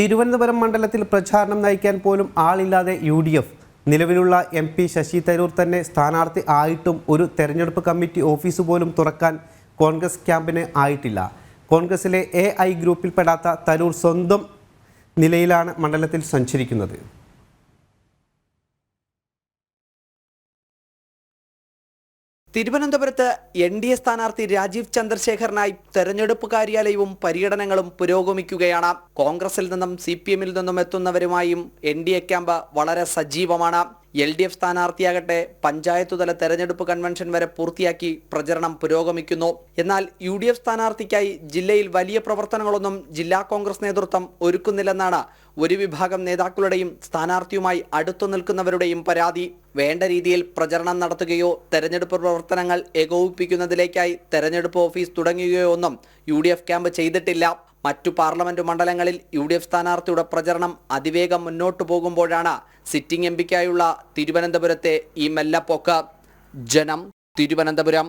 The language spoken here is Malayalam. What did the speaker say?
തിരുവനന്തപുരം മണ്ഡലത്തിൽ പ്രചാരണം നയിക്കാൻ പോലും ആളില്ലാതെ യു ഡി എഫ് നിലവിലുള്ള എം പി ശശി തരൂർ തന്നെ സ്ഥാനാർത്ഥി ആയിട്ടും ഒരു തെരഞ്ഞെടുപ്പ് കമ്മിറ്റി ഓഫീസ് പോലും തുറക്കാൻ കോൺഗ്രസ് ക്യാമ്പിന് ആയിട്ടില്ല. കോൺഗ്രസിലെ എ ഐ ഗ്രൂപ്പിൽപ്പെടാത്ത തരൂർ സ്വന്തം നിലയിലാണ് മണ്ഡലത്തിൽ സഞ്ചരിക്കുന്നത്. തിരുവനന്തപുരത്ത് എൻ ഡി എ സ്ഥാനാർത്ഥി രാജീവ് ചന്ദ്രശേഖറിനായി തെരഞ്ഞെടുപ്പ് കാര്യാലയവും പര്യടനങ്ങളും പുരോഗമിക്കുകയാണ്. കോൺഗ്രസിൽ നിന്നും സി പി എമ്മിൽ നിന്നും എത്തുന്നവരുമായും എൻ ഡി എ ക്യാമ്പ് വളരെ സജീവമാണ്. എൽ ഡി എഫ് സ്ഥാനാർത്ഥിയാകട്ടെ പഞ്ചായത്ത് തല തെരഞ്ഞെടുപ്പ് കൺവെൻഷൻ വരെ പൂർത്തിയാക്കി പ്രചരണം പുരോഗമിക്കുന്നു. എന്നാൽ യു ഡി എഫ് സ്ഥാനാർത്ഥിക്കായി ജില്ലയിൽ വലിയ പ്രവർത്തനങ്ങളൊന്നും ജില്ലാ കോൺഗ്രസ് നേതൃത്വം ഒരുക്കുന്നില്ലെന്നാണ് ഒരു വിഭാഗം നേതാക്കളുടെയും സ്ഥാനാർത്ഥിയുമായി അടുത്തു നിൽക്കുന്നവരുടെയും പരാതി. വേണ്ട രീതിയിൽ പ്രചരണം നടത്തുകയോ തെരഞ്ഞെടുപ്പ് പ്രവർത്തനങ്ങൾ ഏകോപിപ്പിക്കുന്നതിലേക്കായി തെരഞ്ഞെടുപ്പ് ഓഫീസ് തുടങ്ങുകയോ ഒന്നും യു ക്യാമ്പ് ചെയ്തിട്ടില്ല. മറ്റു പാർലമെന്റ് മണ്ഡലങ്ങളിൽ യു ഡി എഫ് സ്ഥാനാർത്ഥിയുടെ പ്രചരണം അതിവേഗം മുന്നോട്ടു പോകുമ്പോഴാണ് സിറ്റിംഗ് എം പിക്കായുള്ള തിരുവനന്തപുരത്തെ ഈ മെല്ലപ്പോക്ക്. ജനം തിരുവനന്തപുരം.